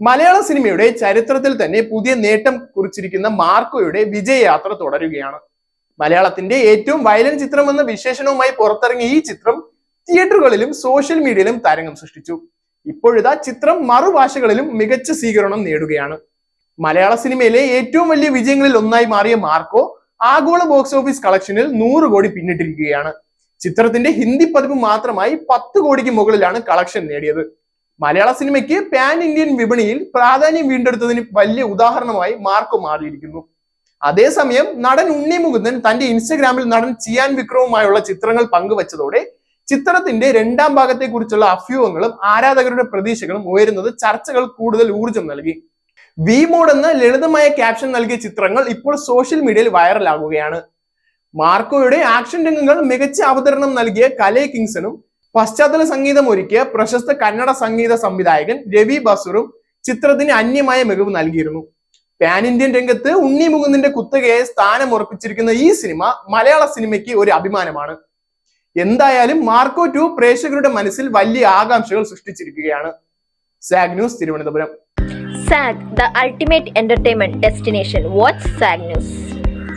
മലയാള സിനിമയുടെ ചരിത്രത്തിൽ തന്നെ പുതിയ നേട്ടം കുറിച്ചിരിക്കുന്ന മാർക്കോയുടെ വിജയയാത്ര തുടരുകയാണ്. മലയാളത്തിന്റെ ഏറ്റവും വയലന്റ് ചിത്രം എന്ന വിശേഷണവുമായി പുറത്തിറങ്ങിയ ഈ ചിത്രം തിയേറ്ററുകളിലും സോഷ്യൽ മീഡിയയിലും തരംഗം സൃഷ്ടിച്ചു. ഇപ്പോഴിതാ ചിത്രം മറുഭാഷകളിലും മികച്ച സ്വീകരണം നേടുകയാണ്. മലയാള സിനിമയിലെ ഏറ്റവും വലിയ വിജയങ്ങളിൽ ഒന്നായി മാറിയ മാർക്കോ ആഗോള ബോക്സ് ഓഫീസ് കളക്ഷനിൽ നൂറ് കോടി പിന്നിട്ടിരിക്കുകയാണ്. ചിത്രത്തിന്റെ ഹിന്ദി പതിപ്പ് മാത്രമായി പത്ത് കോടിക്ക് മുകളിലാണ് കളക്ഷൻ നേടിയത്. മലയാള സിനിമയ്ക്ക് പാൻ ഇന്ത്യൻ വിപണിയിൽ പ്രാധാന്യം വീണ്ടെടുത്തതിന് വലിയ ഉദാഹരണമായി മാർക്ക് മാറിയിരിക്കുന്നു. അതേസമയം നടൻ ഉണ്ണി മുകുന്ദൻ തന്റെ ഇൻസ്റ്റഗ്രാമിൽ നടൻ ചിയാൻ വിക്രവുമായുള്ള ചിത്രങ്ങൾ പങ്കുവച്ചതോടെ ചിത്രത്തിന്റെ രണ്ടാം ഭാഗത്തെക്കുറിച്ചുള്ള അഭ്യൂഹങ്ങളും ആരാധകരുടെ പ്രതീക്ഷകളും ഉയരുന്നത് ചർച്ചകൾ കൂടുതൽ ഊർജം നൽകി. വി മോഡ് എന്ന ലളിതമായ ക്യാപ്ഷൻ നൽകിയ ചിത്രങ്ങൾ ഇപ്പോൾ സോഷ്യൽ മീഡിയയിൽ വൈറലാകുകയാണ് മാർക്കോയുടെ ആക്ഷൻ രംഗങ്ങൾ മികച്ച അവതരണം നൽകിയ കലേ കിങ്സണും പശ്ചാത്തല സംഗീതം ഒരുക്കിയ പ്രശസ്ത കന്നഡ സംഗീത സംവിധായകൻ രവി ബസുറും ചിത്രത്തിന് അന്യമായ മികവ് നൽകിയിരുന്നു. പാൻ ഇന്ത്യൻ രംഗത്ത് ഉണ്ണി മുകുന്ദിന്റെ കുത്തകയെ സ്ഥാനം ഉറപ്പിച്ചിരിക്കുന്ന ഈ സിനിമ മലയാള സിനിമയ്ക്ക് ഒരു അഭിമാനമാണ്. എന്തായാലും മാർക്കോ ടു പ്രേക്ഷകരുടെ മനസ്സിൽ വലിയ ആകാംക്ഷകൾ സൃഷ്ടിച്ചിരിക്കുകയാണ്. Saag news Thiruvananthapuram. Saag the ultimate entertainment destination. What's Saag News.